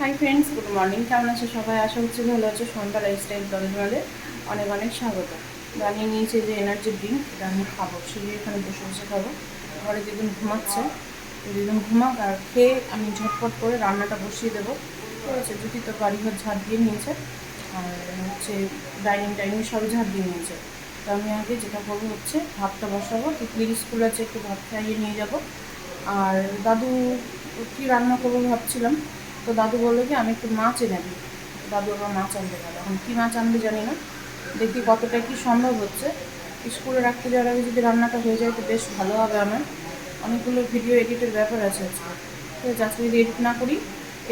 Hi friends good morning কেমন আছো সবাই? আশা করছি ভালো আছো। সন্ধ্যা লাইফস্টাইল ব্লগে অনেক অনেক স্বাগত। বানিয়ে নিয়েছে যে এনার্জি ড্রিঙ্ক এটা আমি খাব। শুধু এখানে বসে বসে খাব। ঘরে যেদিন ঘুমাচ্ছে যেদিন ঘুমাক আর খেয়ে আমি ঝটপট করে রান্নাটা বসিয়ে দেবো। ঠিক আছে যদি তো বাড়িঘর ঝাড় দিয়ে নিয়েছে, আর হচ্ছে ডাইনিং টাইনিং সবই ঝাড় দিয়ে নিয়েছে। তো আমি আগে যেটা করব হচ্ছে ভাতটা বসাবো। টিকলির স্কুল আছে, একটু ভাত খাইয়ে নিয়ে যাব। আর দাদু কী রান্না করব ভাবছিলাম তো দাদু বলল কি, আমি একটু মাছ এনে দিই। দাদু আবার মাছ আনতে গেল। এখন কী মাছ আনবে জানি না। দেখি কতটা কি সম্ভব হচ্ছে। স্কুলে রাখতে যাওয়ার আগে যদি রান্নাটা হয়ে যায় তো বেশ ভালো হবে আমার। অনেকগুলো ভিডিও এডিটের ব্যাপার আছে আজকে। আছে, আজকে যদি এডিট না করি,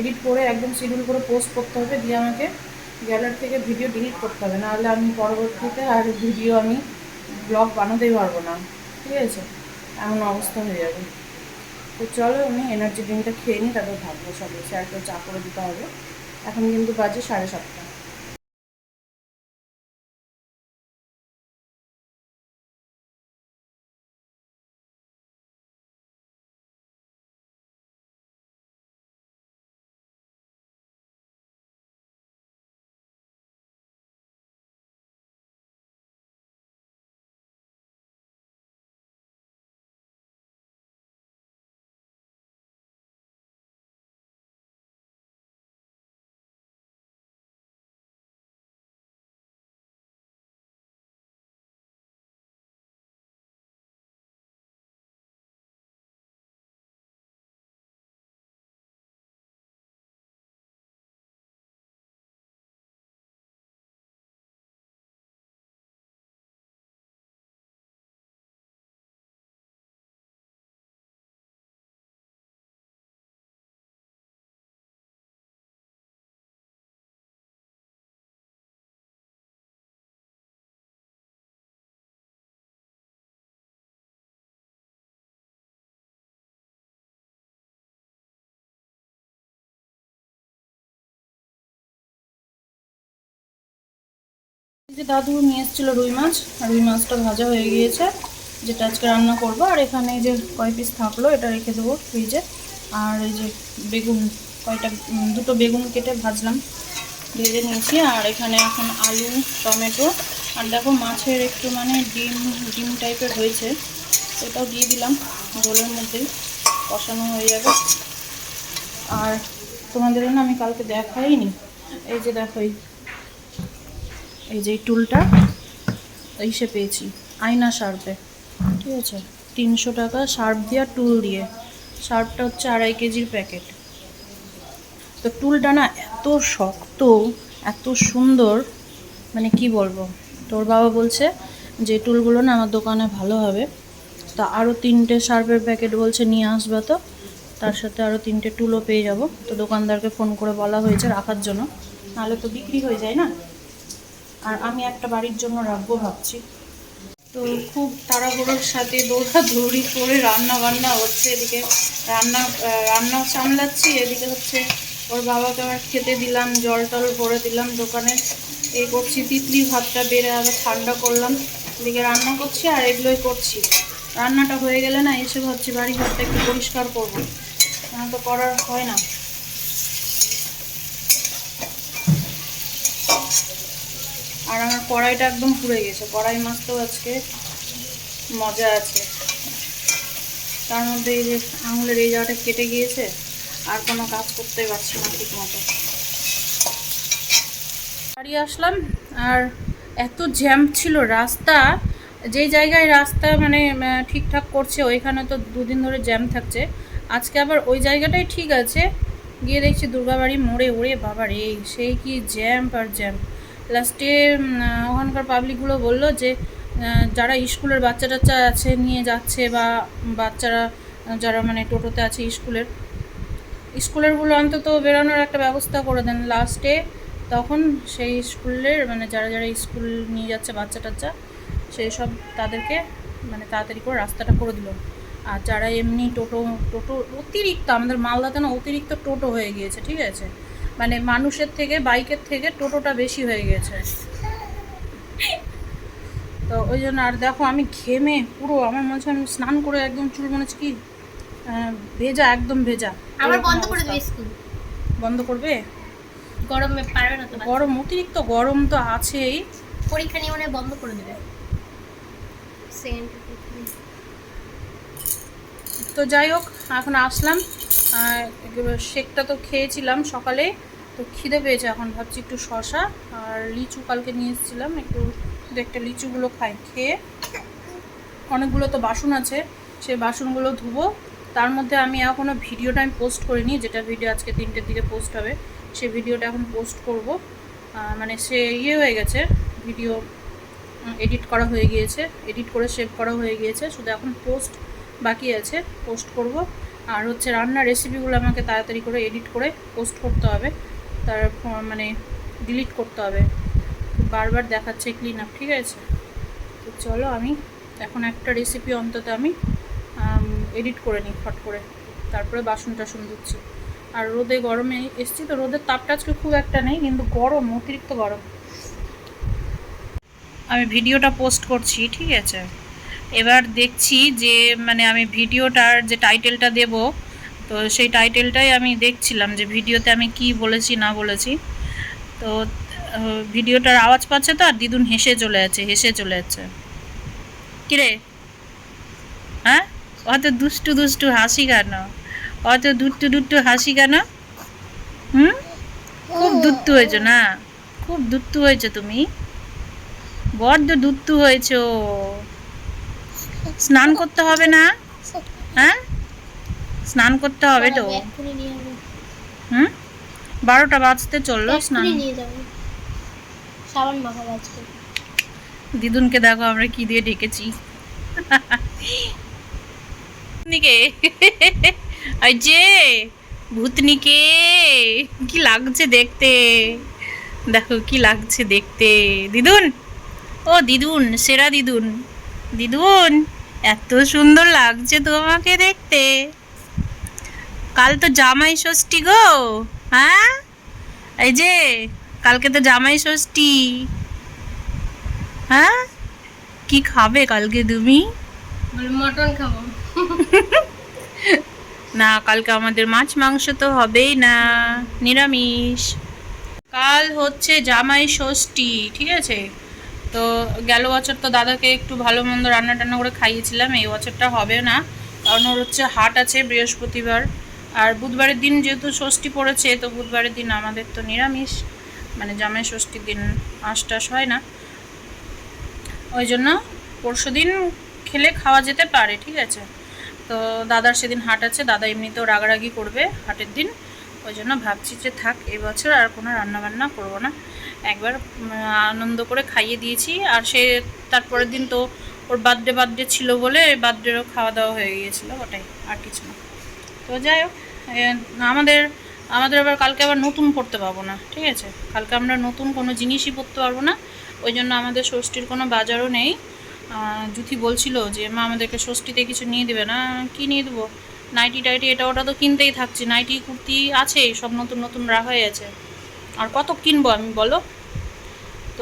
এডিট করে একদম শিডিউল করে পোস্ট করতে হবে, দিয়ে আমাকে গ্যালারি থেকে ভিডিও ডিলিট করতে হবে। নাহলে আমি পরবর্তীতে আর ভিডিও আমি ব্লগ বানাতেই পারব না। ঠিক আছে? এমন অবস্থা হয়ে যাবে। তো চলো আমি এনার্জি ড্রিঙ্কটা খেয়ে নিই, তারপর ভাববো সব স্যারকে চা করে দিতে হবে। এখন কিন্তু বাজে সাড়ে সাতটা। যে দাদু নিয়ে এসেছিল রুই মাছ রুই মাছটা ভাজা হয়ে গিয়েছে, যেটা আজকে রান্না করব। আর এখানে যে কয় পিস থাকল, এটা রেখে দেবো ফ্রিজে আর এই যে বেগুন, কয়টা দুটো বেগুন কেটে ভাজলাম, ভেজে নিয়েছি। আর এখানে এখন আলু, টমেটো, আর দেখো মাছের একটু মানে ডিম ডিম টাইপের হয়েছে, সেটাও দিয়ে দিলাম গোলের মধ্যে কষানো হয়ে যাবে। আর তোমাদের না আমি কালকে দেখাইনি। এই যে দেখো এই যে টুলটা ইসে পেয়েছি। আয়না শার্পে। ঠিক আছে? তিনশো টাকা শার্প দিয়ে টুল দিয়ে। শার্পটা হচ্ছে আড়াই কেজির প্যাকেট। তো টুলটা না এত শক্ত, এত সুন্দর মানে কি বলব? তোর বাবা বলছে যে টুলগুলো না আমার দোকানে ভালো হবে। তা আরও তিনটে শার্পের প্যাকেট বলছে, নিয়ে আসবে তো। তার সাথে আরও তিনটে টুলও পেয়ে যাব। তো দোকানদারকে ফোন করে বলা হয়েছে রাখার জন্য। নাহলে তো বিক্রি হয়ে যায় না? আর আমি একটা বাড়ির জন্য রাখব ভাবছি। তো খুব তাড়াহুড়োর সাথে দৌড়াদৌড়ি করে রান্না বান্না হচ্ছে এদিকে। রান্না আহ, রান্নাও সামলাচ্ছি এদিকে হচ্ছে ওর বাবাকে আবার খেতে দিলাম জল টল ভরে দিলাম দোকানে। এই করছি তিতলি ভাতটা বেড়ে আবার ঠান্ডা করলাম। এদিকে রান্না করছি আর এগুলোই করছি। রান্নাটা হয়ে গেলে না এসে ভাবছি বাড়ি ঘরটা একটু পরিষ্কার করব। তো করার হয় না। আর আমার কড়াইটা একদম পুড়ে গেছে। কড়াই মাছটাও আজকে মজা আছে। তার মধ্যে এই যে আঙুলের এই জায়গাটা কেটে গিয়েছে, আর কোনো কাজ করতে পারছি না ঠিক মতো বাড়ি আসলাম, আর এত জ্যাম ছিল রাস্তা। যেই জায়গায় রাস্তা মানে ঠিকঠাক করছে, ওইখানে তো দুদিন ধরে জ্যাম থাকছে। আজকে আবার ওই জায়গাটাই ঠিক আছে। গিয়ে দেখছি দুর্গাবাড়ি মোড়ে ওড়ে বাবা এই সেই কি জ্যাম আর জ্যাম। লাস্টে ওখানকার পাবলিকগুলো বলল যে যারা স্কুলের বাচ্চা টাচ্চা আছে, নিয়ে যাচ্ছে বা বাচ্চারা, যারা মানে টোটোতে আছে স্কুলের, স্কুলেরগুলো অন্তত বেরোনোর একটা ব্যবস্থা করে দেন। লাস্টে তখন সেই স্কুলের মানে যারা যারা স্কুল নিয়ে যাচ্ছে বাচ্চা টাচ্চা সেই সব তাদেরকে মানে তাড়াতাড়ি করে রাস্তাটা করে দিল। আর যারা এমনি টোটো টোটো অতিরিক্ত, আমাদের মালদাতে না অতিরিক্ত টোটো হয়ে গিয়েছে, ঠিক আছে? মানে মানুষের থেকে বাইকের থেকে টোটোটা বেশি হয়ে গেছে। তো ওই জন্য আর দেখো আমি ঘেমে পুরো আমার মনে আমি স্নান করে একদম চুল মনে হচ্ছে কি ভেজা একদম ভেজা। এরকম বন্ধ করে। দেবে স্কুল? বন্ধ করবে? গরমে পারবে না তো গরম অতিরিক্ত গরম তো আছেই। পরীক্ষা নিয়ে মনে বন্ধ করে দেবে। তো যাই হোক এখন আসলাম। শেকটা তো খেয়েছিলাম সকালে। তো খিদে পেয়েছে, এখন ভাবছি একটু শশা আর লিচু কালকে নিয়ে এসেছিলাম, একটু একটা লিচুগুলো খাই, খেয়ে। অনেকগুলো তো বাসন আছে, সেই বাসনগুলো ধুবো। তার মধ্যে আমি এখনও ভিডিওটা আমি পোস্ট করিনি, যেটা ভিডিও আজকে তিনটের দিকে পোস্ট হবে, সেই ভিডিওটা এখন পোস্ট করব। মানে সে ইয়ে হয়ে গেছে ভিডিও এডিট করা হয়ে গিয়েছে এডিট করে সেভ করা হয়ে গিয়েছে, শুধু এখন পোস্ট বাকি আছে পোস্ট করব। আর হচ্ছে রান্নার রেসিপিগুলো আমাকে তাড়াতাড়ি করে এডিট করে পোস্ট করতে হবে। তার মানে ডিলিট করতে হবে। বারবার দেখাচ্ছে ক্লিন আপ ঠিক আছে? তো চলো আমি এখন একটা রেসিপি অন্তত আমি এডিট করে নিই ফট করে। তারপরে বাসন টাসন ধুচ্ছি। আর রোদে গরমে এসছি তো, রোদের তাপটা আজকে খুব একটা নেই, কিন্তু গরম, অতিরিক্ত গরম। আমি ভিডিওটা পোস্ট করছি, ঠিক আছে? এবার দেখছি যে মানে আমি ভিডিওটার যে টাইটেলটা দেব তো সেই টাইটেলটাই আমি দেখছিলাম যে ভিডিওতে আমি কি বলেছি, না বলেছি। তো ভিডিওটার আওয়াজ পাচ্ছে তো, আর দিদুন হেসে চলে যাচ্ছে, হেসে চলে যাচ্ছে। কিরে? হ্যাঁ? অত দুষ্টু দুষ্টু হাসি কেন? অত দুট্টু দুট্টু হাসি কেন? হুম? খুব দুত্তু হয়েছো না? খুব দুত্তু হয়েছো তুমি? বড্ড দুত্তু হয়েছো। স্নান করতে হবে না? হ্যাঁ? স্নান করতে হবে তো। হুম? বারোটা বাজতে চলল স্নান। দিদুনকে দেখো আমরা কি দিয়ে ডেকেছি। ভূতনিকে। ওই যে ভূতনিকে। কি লাগছে দেখতে। দেখো কি লাগছে দেখতে। দিদুন? ও দিদুন সেরা দিদুন। দিদুন এত সুন্দর লাগছে তোমাকে দেখতে। কাল তো জামাই ষষ্ঠী গো। হ্যাঁ? এই যে কালকে তো জামাই ষষ্ঠী। হ্যাঁ? কি খাবে কালকে তুমি? মটন খাব। না কালকে আমাদের মাছ মাংস তো হবেই না নিরামিষ। কাল হচ্ছে জামাই ষষ্ঠী ঠিক আছে? তো গেল বছর তো দাদাকে একটু ভালো মন্দ রান্না টান্না করে খাইয়েছিলাম এই বছরটা হবে না। কারণ ওর হচ্ছে হাট আছে বৃহস্পতিবার। আর বুধবারের দিন যেহেতু ষষ্ঠী পড়েছে, তো বুধবারের দিন আমাদের তো নিরামিষ। মানে জামাই ষষ্ঠীর দিন আঁশ টাশ হয় না। ওই জন্য পরশু দিন খেলে খাওয়া যেতে পারে, ঠিক আছে? তো দাদার সেদিন হাট আছে, দাদা এমনিতেও রাগারাগি করবে হাটের দিন। ওই জন্য ভাবছি যে থাক, এবছর আর কোনো রান্নাবান্না করব না। একবার আনন্দ করে খাইয়ে দিয়েছি। আর সে তারপরের দিন তো ওর বার্থডে বার্থডে ছিল বলে বার্থডেরও খাওয়া দাওয়া হয়ে গিয়েছিল, ওটাই, আর কিছু না। তো যাই হোক আমাদের আমাদের আবার কালকে আবার নতুন পড়তে পারব না, ঠিক আছে? কালকে আমরা নতুন কোনো জিনিসই পড়তে পারব না, ওই জন্য আমাদের ষষ্ঠীর কোনো বাজারও নেই। জুথি বলছিল যে, মা, আমাদেরকে ষষ্ঠীতে কিছু নিয়ে দেবে না। কি নিয়ে দেবো? নাইটি, টাইটি, এটা ওটা তো কিনতেই থাকছি। নাইটি, কুর্তি আছেই, সব নতুন নতুন রাখা হয়ে আছে আর কত কিনবো আমি, বলো?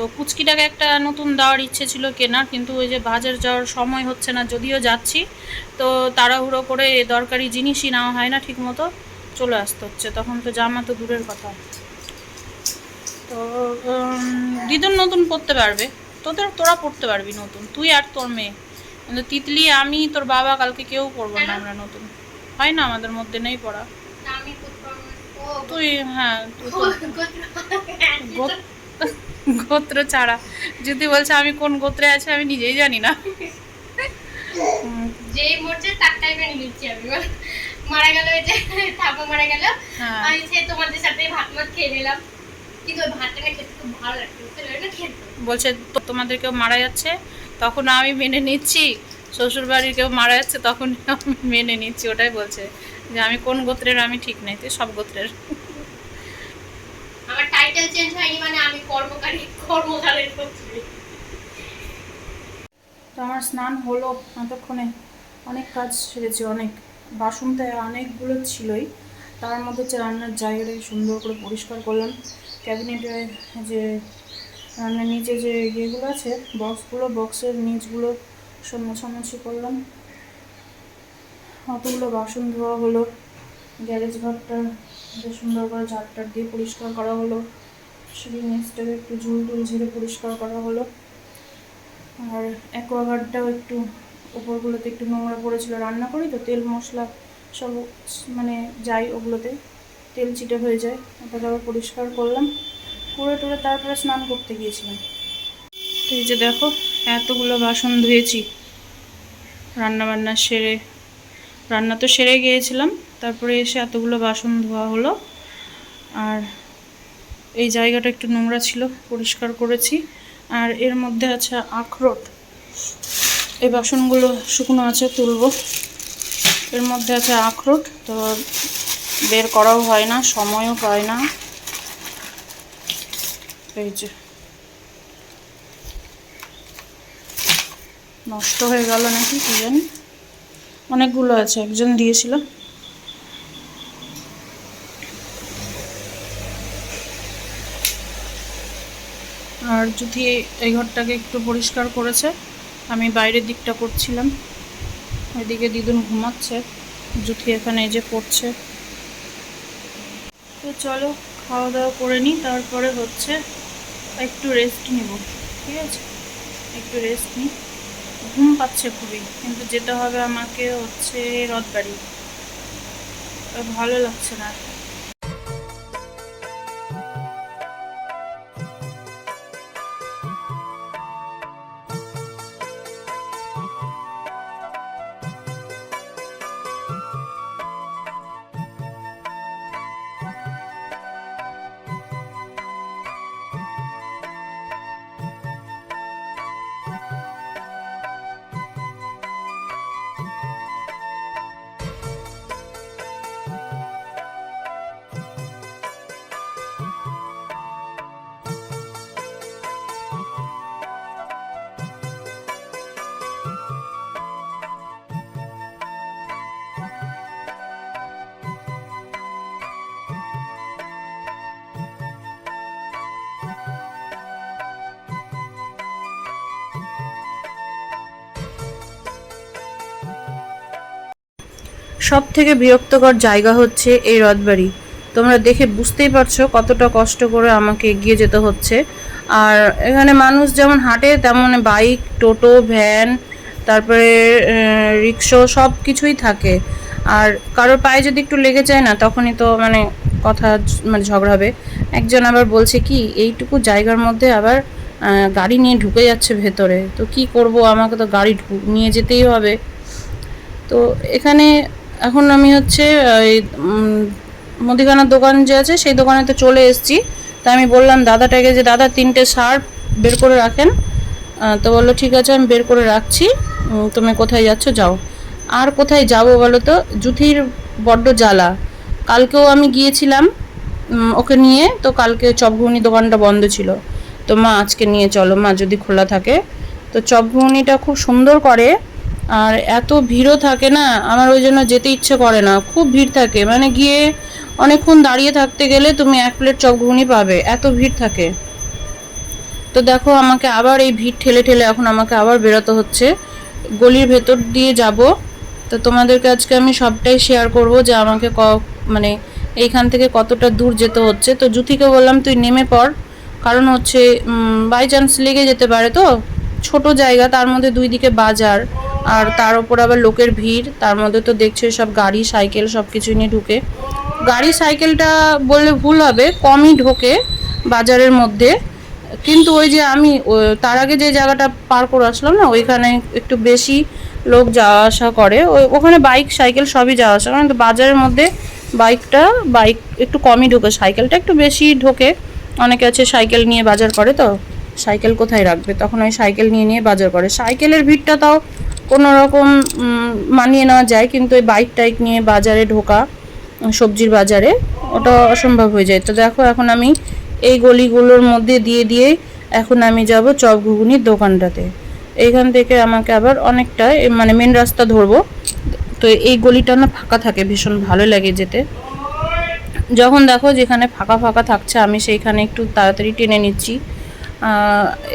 তো পুচকিটাকে একটা নতুন দেওয়ার ইচ্ছে ছিল কেনার কিন্তু ওই যে বাজার যাওয়ার সময় হচ্ছে না যদিও যাচ্ছি তো তাড়াহুড়ো করে দরকারি জিনিসই নেওয়া হয় না ঠিক মতো চলে আসতে হচ্ছে। তখন তো জামা তো দূরের কথা। তো দিদুন নতুন পড়তে পারবে। তোদের তোরা পড়তে পারবি নতুন তুই আর তোর মেয়ে। কিন্তু তিতলি আমি তোর বাবা কালকে কেউ পড়ব না আমরা নতুন। হয় না আমাদের মধ্যে নেই পড়া। তুই হ্যাঁ গোত্র- ছাড়া। যদি বলছে আমি কোন গোত্রে আছে আমি নিজেই জানি না। যেই মরছে তার টাইপে নিচ্ছি আমি। মারা গেল যে ঠাকুর মারা গেল। হ্যাঁ। আমি সে তোমাদের সাথে ভাত মাত খেয়ে নিলাম। কিন্তু ভাতটা না খেতে খুব ভালো লাগতো বুঝতে পারলে না খেতে বলছে তোমাদের কেউ মারা যাচ্ছে? তখন আমি মেনে নিচ্ছি। শ্বশুর বাড়ির কেউ মারা যাচ্ছে তখন আমি মেনে নিচ্ছি। ওটাই বলছে যে আমি কোন গোত্রের? আমি ঠিক নেই। তুই সব গোত্রের। টাইটেল চেঞ্জ হয়নি মানে আমি কর্মকারী কর্মকারের করছি তো আমার স্নান হলো এতক্ষণে। অনেক কাজ সেরেছি, অনেক। বাসন তো অনেকগুলো ছিলই। তার মধ্যে হচ্ছে রান্নার জায়গাটাকে সুন্দর করে পরিষ্কার করলাম। ক্যাবিনেটে যে রান্নার নিচে যে ইয়েগুলো আছে বক্সগুলো বক্সের নিচগুলো মোছামুছি করলাম। অতগুলো বাসন ধোয়া হলো। গ্যারেজ ঘরটা সুন্দর করে ঝাড়টার দিয়ে পরিষ্কার করা হলো। সিঁড়ি নিচটাকে একটু ঝুল টুল ঝেড়ে পরিষ্কার করা হলো। আর অ্যাকোয়াগার্ডটাও একটু ওপরগুলোতে একটু নোংরা পড়েছিল। রান্না করি তো, তেল, মশলা সব মানে যাই ওগুলোতে, তেল চিটে হয়ে যায়। ওটাকে আবার পরিষ্কার করলাম। করে টুরে তারপরে স্নান করতে গিয়েছিলাম। তো এই যে দেখো, এতগুলো বাসন ধুয়েছি। রান্না বান্না সেরে, রান্না তো সেরে গিয়েছিলাম। তারপরে এসে এতগুলো বাসন ধোয়া হলো। আর এই জায়গাটা একটু নোংরা ছিল, পরিষ্কার করেছি। আর এর মধ্যে আছে আখরোট। এই বাসনগুলো শুকনো আছে, তুলবো। এর মধ্যে আছে আখরোট, তো বের করাও হয় না, সময়ও পায় না। এই যে। নষ্ট হয়ে গেল নাকি কি জানি? অনেকগুলো আছে, একজন দিয়েছিল। আর যদি এই ঘরটাকে একটু পরিষ্কার করেছে, আমি বাইরের দিকটা করছিলাম। এদিকে দিদুন ঘুমাচ্ছে, জুথি এখানে এই যে পড়ছে তো চলো খাওয়া দাওয়া করে নিই, তারপরে হচ্ছে একটু রেস্ট নিব, ঠিক আছে? একটু রেস্ট নিই। ঘুম পাচ্ছে খুবই, কিন্তু যেতে হবে আমাকে হচ্ছে রথবাড়ি ভালো লাগছে না সব থেকে বিরক্তকর জায়গা হচ্ছে এই রথবাড়ি। তোমরা দেখে বুঝতেই পারছ কতটা কষ্ট করে আমাকে এগিয়ে যেতে হচ্ছে। আর এখানে মানুষ যেমন হাঁটে, তেমন বাইক, টোটো, ভ্যান, তারপরে রিক্সো সব কিছুই থাকে। আর কারোর পায়ে যদি একটু লেগে যায় না, তখনই তো মানে কথা মানে ঝগড়া হবে। একজন আবার বলছে, কি, এইটুকু জায়গার মধ্যে আবার গাড়ি নিয়ে ঢুকে যাচ্ছে ভেতরে? তো কি করব? আমাকে তো গাড়ি নিয়ে যেতেই হবে। তো এখানে এখন আমি হচ্ছে এই মুদিখানার দোকান যে আছে, সেই দোকানে তো চলে এসেছি। তা আমি বললাম দাদাটাকে যে, দাদা, তিনটে শার্ট বের করে রাখেন। তো বলল, ঠিক আছে, আমি বের করে রাখছি। তুমি কোথায় যাচ্ছ, যাও। আর কোথায় যাব বলো তো? জুথির বড্ড জ্বালা। কালকেও আমি গিয়েছিলাম ওকে নিয়ে। তো কালকে চপঘুগনি দোকানটা বন্ধ ছিল। তো মা, আজকে নিয়ে চলো, মা যদি খোলা থাকে। তো চপঘুগনিটা খুব সুন্দর করে আর এত ভিড়ও থাকে না, আমার ওই জন্য যেতে ইচ্ছে করে না, খুব ভিড় থাকে। মানে গিয়ে অনেকক্ষণ দাঁড়িয়ে থাকতে গেলে তুমি এক প্লেট চপ ঘুগনি পাবে, এত ভিড় থাকে। তো দেখো আমাকে আবার এই ভিড় ঠেলে ঠেলে এখন আমাকে আবার বেরোতে হচ্ছে। গলির ভেতর দিয়ে যাব। তো তোমাদেরকে আজকে আমি সবটাই শেয়ার করব যে আমাকে ক মানে এইখান থেকে কতটা দূর যেতে হচ্ছে। তো জুথিকে বললাম, তুই নেমে পড়। কারণ হচ্ছে বাই চান্স লেগে যেতে পারে তো। ছোট জায়গা, তার মধ্যে দুই দিকে বাজার। আর তার উপর আবার লোকের ভিড়। তার মধ্যে তো দেখছে সব গাড়ি, সাইকেল সব কিছু নিয়ে ঢুকে। গাড়ি, সাইকেলটা বললে ভুল হবে, কমই ঢোকে বাজারের মধ্যে। কিন্তু ওই যে আমি তার আগে যে জায়গাটা পার করে আসলাম না, ওইখানে একটু বেশি লোক যাওয়া আসা করে। ওই ওখানে বাইক, সাইকেল সবই যাওয়া আসা করে। কিন্তু বাজারের মধ্যে বাইকটা, বাইক একটু কমই ঢোকে। সাইকেলটা একটু বেশি ঢোকে। অনেকে আছে সাইকেল নিয়ে বাজার করে তো। সাইকেল কোথায় রাখবে? তখন ওই সাইকেল নিয়ে নিয়ে বাজার করে। সাইকেলের ভিড়টা তাও কোনো রকম মানিয়ে নেওয়া যায়, কিন্তু ওই বাইক টাইক নিয়ে বাজারে ঢোকা, সবজির বাজারে, ওটা অসম্ভব হয়ে যায়। তো দেখো, এখন আমি এই গলিগুলোর মধ্যে দিয়ে দিয়ে এখন আমি যাব চপ ঘুগনির দোকানটাতে। এইখান থেকে আমাকে আবার অনেকটা মানে মেন রাস্তা ধরবো। তো এই গলিটা না ফাঁকা থাকে, ভীষণ ভালো লাগে যেতে। যখন দেখো যেখানে ফাঁকা ফাঁকা থাকছে, আমি সেইখানে একটু তাড়াতাড়ি টেনে নিচ্ছি।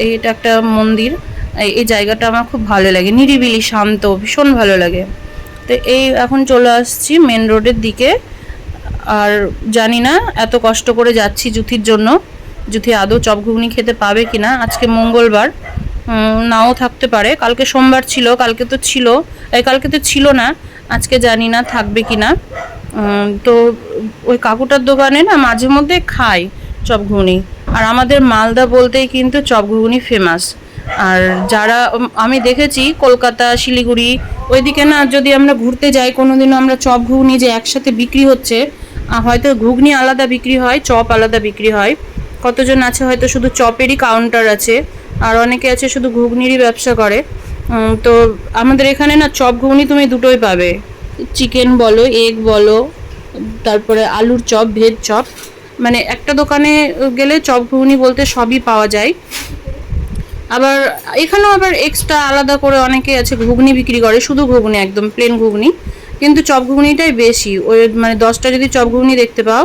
এইটা একটা মন্দির। এই- জায়গাটা আমার খুব ভালো লাগে। নিরিবিলি, শান্ত, ভীষণ ভালো লাগে। তো এই এখন চলে আসছি মেন রোডের দিকে। আর জানি না, এত কষ্ট করে যাচ্ছি জুথির জন্য। জুথি আদৌ চপ ঘুগনি খেতে পাবে কি না আজকে মঙ্গলবার। নাও থাকতে পারে। কালকে সোমবার ছিল, কালকে তো ছিল। এই, কালকে তো ছিল না। আজকে জানি না থাকবে কি না তো ওই কাকুটার দোকানে না মাঝে মধ্যে খাই চপ ঘুগনি আর আমাদের মালদা বলতেই কিন্তু চপ ঘুগনি ফেমাস আর যারা আমি দেখেছি কলকাতা, শিলিগুড়ি, ওইদিকে না যদি আমরা ঘুরতে যাই, কোনোদিনও আমরা চপ ঘুগনি যে একসাথে বিক্রি হচ্ছে হয়তো ঘুগনি আলাদা বিক্রি হয়, চপ আলাদা বিক্রি হয়। কতজন আছে হয়তো শুধু চপেরই কাউন্টার আছে, আর অনেকে আছে শুধু ঘুগনিরই ব্যবসা করে। তো আমাদের এখানে না চপ ঘুগনি তুমি দুটোই পাবে। চিকেন বলো এগ বলো, তারপরে আলুর চপ, ভেজ চপ। মানে একটা দোকানে গেলে চপ ঘুগনি বলতে সবই পাওয়া যায়। আবার এখানেও আবার এক্সট্রা আলাদা করে অনেকে আছে ঘুগনি বিক্রি করে, শুধু ঘুগনি একদম প্লেন ঘুগনি। কিন্তু চপ ঘুগনিটাই বেশি। ওই মানে দশটা যদি চপ ঘুগনি দেখতে পাও,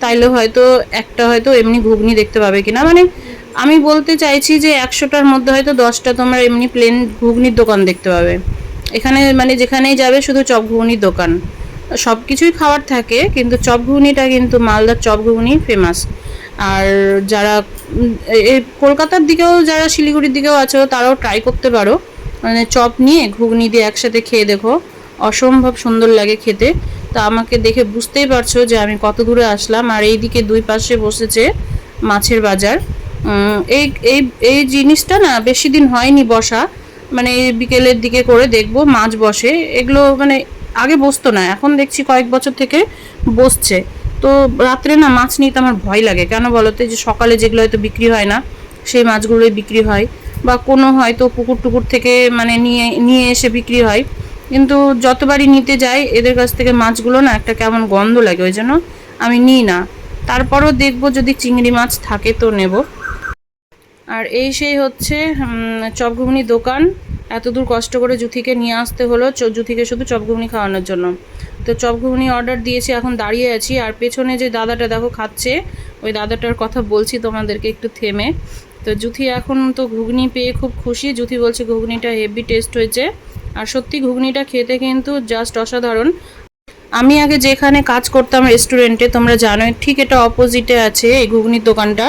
তাইলে হয়তো একটা হয়তো এমনি ঘুগনি দেখতে পাবে কিনা। মানে আমি বলতে চাইছি যে একশোটার মধ্যে হয়তো দশটা তোমরা এমনি প্লেন ঘুগনির দোকান দেখতে পাবে। এখানে মানে যেখানেই যাবে শুধু চপ ঘুগনির দোকান। সব কিছুই খাওয়ার থাকে, কিন্তু চপ ঘুগনিটা কিন্তু মালদার চপ ঘুগনি ফেমাস আর যারা কলকাতার দিকেও যারা শিলিগুড়ির দিকেও আছো, তারাও ট্রাই করতে পারো। মানে চপ নিয়ে ঘুগনি দিয়ে একসাথে খেয়ে দেখো। অসম্ভব সুন্দর লাগে খেতে। তা আমাকে দেখে বুঝতেই পারছ যে আমি কত দূরে আসলাম। আর এই দিকে দুই পাশে বসেছে মাছের বাজার। এই এই এই জিনিসটা না বেশি দিন হয়নি বসা। মানে বিকেলের দিকে করে দেখব মাছ বসে। এগুলো মানে আগে বসতো না, এখন দেখছি কয়েক বছর থেকে বসছে। তো রাত্রে না মাছ নিতে আমার ভয় লাগে। কেন বলতো? যে সকালে যেগুলো হয়তো বিক্রি হয় না সেই মাছগুলোই বিক্রি হয়। বা কোনো হয়তো পুকুর টুকুর থেকে মানে নিয়ে নিয়ে এসে বিক্রি হয়। কিন্তু যতবারই নিতে যাই এদের কাছ থেকে মাছগুলো না একটা কেমন গন্ধ লাগে ওই জন্য আমি নিই না। তারপরও দেখব যদি চিংড়ি মাছ থাকে তো নেব। আর এই সেই হচ্ছে উম, চপ ঘুগনি দোকান। এত দূর কষ্ট করে জুথিকে নিয়ে আসতে হলো জুথিকে শুধু চপ ঘুগনি খাওয়ানোর জন্য। তো চপ ঘুগনি অর্ডার দিয়েছি, এখন দাঁড়িয়ে আছি। আর পেছনে যে দাদাটা দেখো খাচ্ছে, ওই দাদাটার কথা বলছি তোমাদেরকে একটু থেমে। তো জুথি এখন তো ঘুগনি পেয়ে খুব খুশি। জুথি বলছে ঘুগনিটা হেভি টেস্ট হয়েছে। আর সত্যি ঘুগনিটা খেতে কিন্তু জাস্ট অসাধারণ। আমি আগে যেখানে কাজ করতাম রেস্টুরেন্টে তোমরা জানোই, ঠিক এটা অপোজিটে আছে এই ঘুগনির দোকানটা।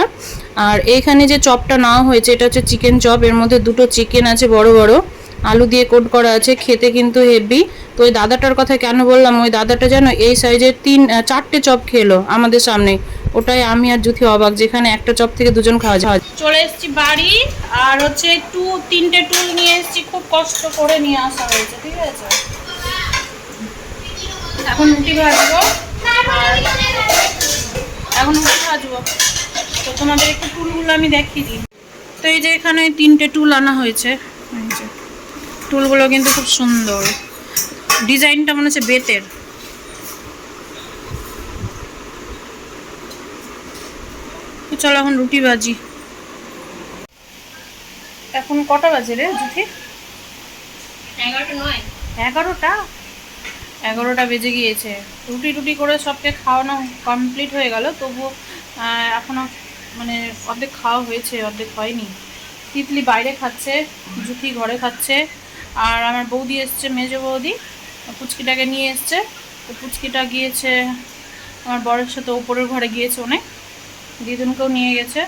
আর এইখানে যে চপটা নেওয়া হয়েছে, এটা হচ্ছে চিকেন চপ এর মধ্যে দুটো চিকেন আছে, বড় বড়। আলু দিয়ে কোট করা আছে, খেতে কিন্তু হেভি তো ওই দাদাটার কথা কেন বললাম? ওই দাদাটা যেন এই সাইজের তিন চারটে চপ খেলো আমাদের সামনে। ওটাই আমি আর জুথি অবাক, যেখানে একটা চপ থেকে দুজন খাওয়া যায়। চলে এসেছি বাড়ি, আর হচ্ছে টু তিনটে টুল নিয়ে এসেছি, খুব কষ্ট করে নিয়ে আসা হয়েছে, ঠিক আছে? এখন রুটি ভাজবো। আর এখন রুটি ভাজবো। তো তোমাদের একটু টুলগুলো আমি দেখিয়ে দিই। তো এই যে এখানে তিনটে টুল আনা হয়েছে। টুলগুলো কিন্তু খুব সুন্দর। ডিজাইনটা মনে হচ্ছে বেতের। চলো এখন রুটি ভাজি। এখন কটা বাজে রে জুথি? এগারোটা এগারোটা? বেজে গিয়েছে। রুটি টুটি করে সবকে খাওয়ানো কমপ্লিট হয়ে গেল তবু আহ, এখনও মানে অর্ধেক খাওয়া হয়েছে অর্ধেক হয়নি। তিতলি বাইরে খাচ্ছে জুথি ঘরে খাচ্ছে। আর আমার বৌদি এসছে, মেজো বৌদি। পুচকিটাকে নিয়ে এসছে। তো পুচকিটা গিয়েছে, আমার বরের সাথে ওপরের ঘরে গিয়েছে অনেক দিদুনকেও নিয়ে গেছে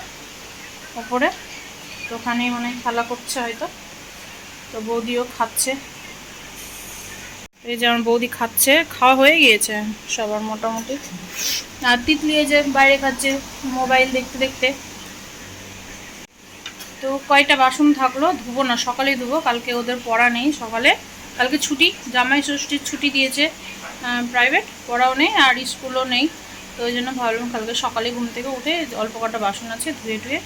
ওপরে। তো ওখানেই মানে খেলা করছে হয়তো। তো বৌদিও খাচ্ছে। এই যে আমার বৌদি খাচ্ছে, খাওয়া হয়ে গিয়েছে সবার মোটামুটি। আর তিতলি এই যে বাইরে খাচ্ছে, মোবাইল দেখতে দেখতে। তো কয়টা বাসন থাকল? ধুবো না, সকালেই ধুবো, কালকে ওদের পড়া নেই সকালে। কালকে ছুটি, জামাই ষষ্ঠীর ছুটি দিয়েছে প্রাইভেট পড়াও নেই আর স্কুলও নেই। তো ওই জন্য ভাবলাম কালকে সকালে ঘুম থেকে উঠে অল্প কটা বাসন আছে ধুয়ে ধুয়ে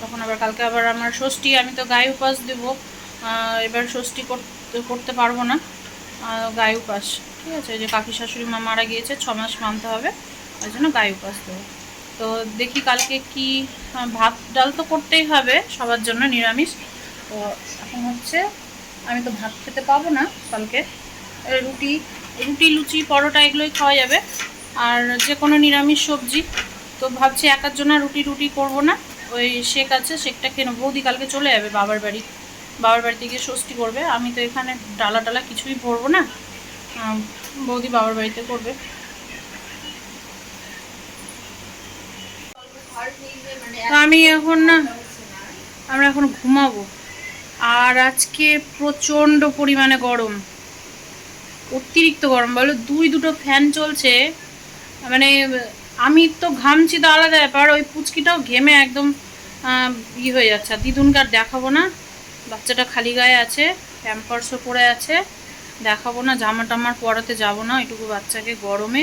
তখন আবার কালকে আবার আমার ষষ্ঠী, আমি তো গায়ে উপাস দেবো। এবার ষষ্ঠী করতে পারব না। গায়ে উপাস, ঠিক আছে? যে কাকি শাশুড়ি মা মারা গিয়েছে, ছ মাস মানতে হবে। ওই জন্য গায়ে উপাস দেবো। তো দেখি কালকে কি ভাত ডাল তো করতেই হবে, সবার জন্য নিরামিষ। তো এখন হচ্ছে, আমি তো ভাত খেতে পাবো না কালকে। রুটি রুটি, লুচি, পরোটা এগুলোই খাওয়া যাবে। আর যে কোনো নিরামিষ সবজি। তো ভাবছি একার জন্য রুটি রুটি করব না। ওই শেক আছে, শেকটা খেয়ে নেব। বৌদি কালকে চলে যাবে বাবার বাড়ি। বাবার বাড়িতে গিয়ে ষষ্ঠী করবে। আমি তো এখানে ডালা টালা কিছুই ভরবো না। বৌদি বাবার বাড়িতে করবে। তো আমি এখন না, আমরা এখন ঘুমাবো। আর আজকে প্রচণ্ড পরিমাণে গরম। অতিরিক্ত গরম। বলো, দুই দুটো ফ্যান চলছে। মানে আমি তো ঘামছি তো আলাদা ব্যাপার। ওই পুচকিটাও ঘেমে একদম ই হয়ে যাচ্ছে। আর দিদুনকে আর দেখাবো না। বাচ্চাটা খালি গায়ে আছে প্যাম্পার্সও পরে আছে। দেখাবো না জামা টামার পরাতে যাব না। ওইটুকু বাচ্চাকে গরমে।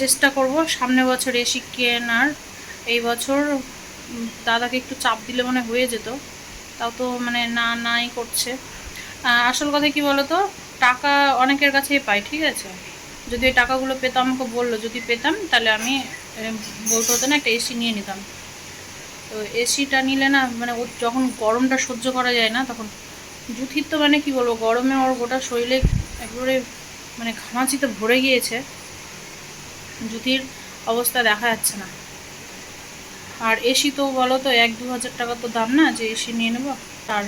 চেষ্টা করব। সামনে বছর এসি কেনার এই বছর দাদাকে একটু চাপ দিলে মনে হয়ে যেত। তাও তো মানে না, নাই করছে। আসল কথা কি বলতো? টাকা অনেকের কাছেই পাই, ঠিক আছে? যদি এই টাকাগুলো পেতাম, আমাকে বলল, যদি পেতাম, তাহলে আমি বলতে হতো না একটা এসি নিয়ে নিতাম। তো এসিটা নিলে না মানে ওর যখন গরমটা সহ্য করা যায় না, তখন জুথির তো মানে কি বলব? গরমে ওর গোটা শরীরে একেবারে মানে ঘামাচিতে ভরে গিয়েছে। জুথির অবস্থা দেখা যাচ্ছে না। আর এসি তো বলো তো এক দু হাজার টাকা তো দাম না, যে এসি নিয়ে নেব। আর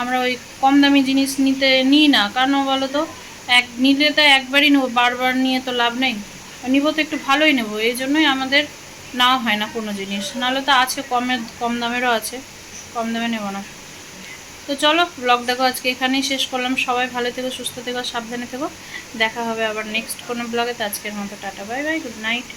আমরা ওই কম দামি জিনিস নিতে নিই না কারণ বলো তো? এক, নিলে তো একবারই নেব, বারবার নিয়ে তো লাভ নেই। নিবো তো একটু ভালোই নেব, এই জন্যই আমাদের নেওয়া হয় না কোনো জিনিস। নাহলে তো আছে কমের কম দামেরও আছে, কম দামে নেব না। তো চলো ব্লগ দেখো, আজকে এখানেই শেষ করলাম। সবাই ভালো থেকো, সুস্থ থেকো সাবধানে থেকো। দেখা হবে আবার নেক্সট কোনো ব্লগে তো আজকের মতো tata bye bye good night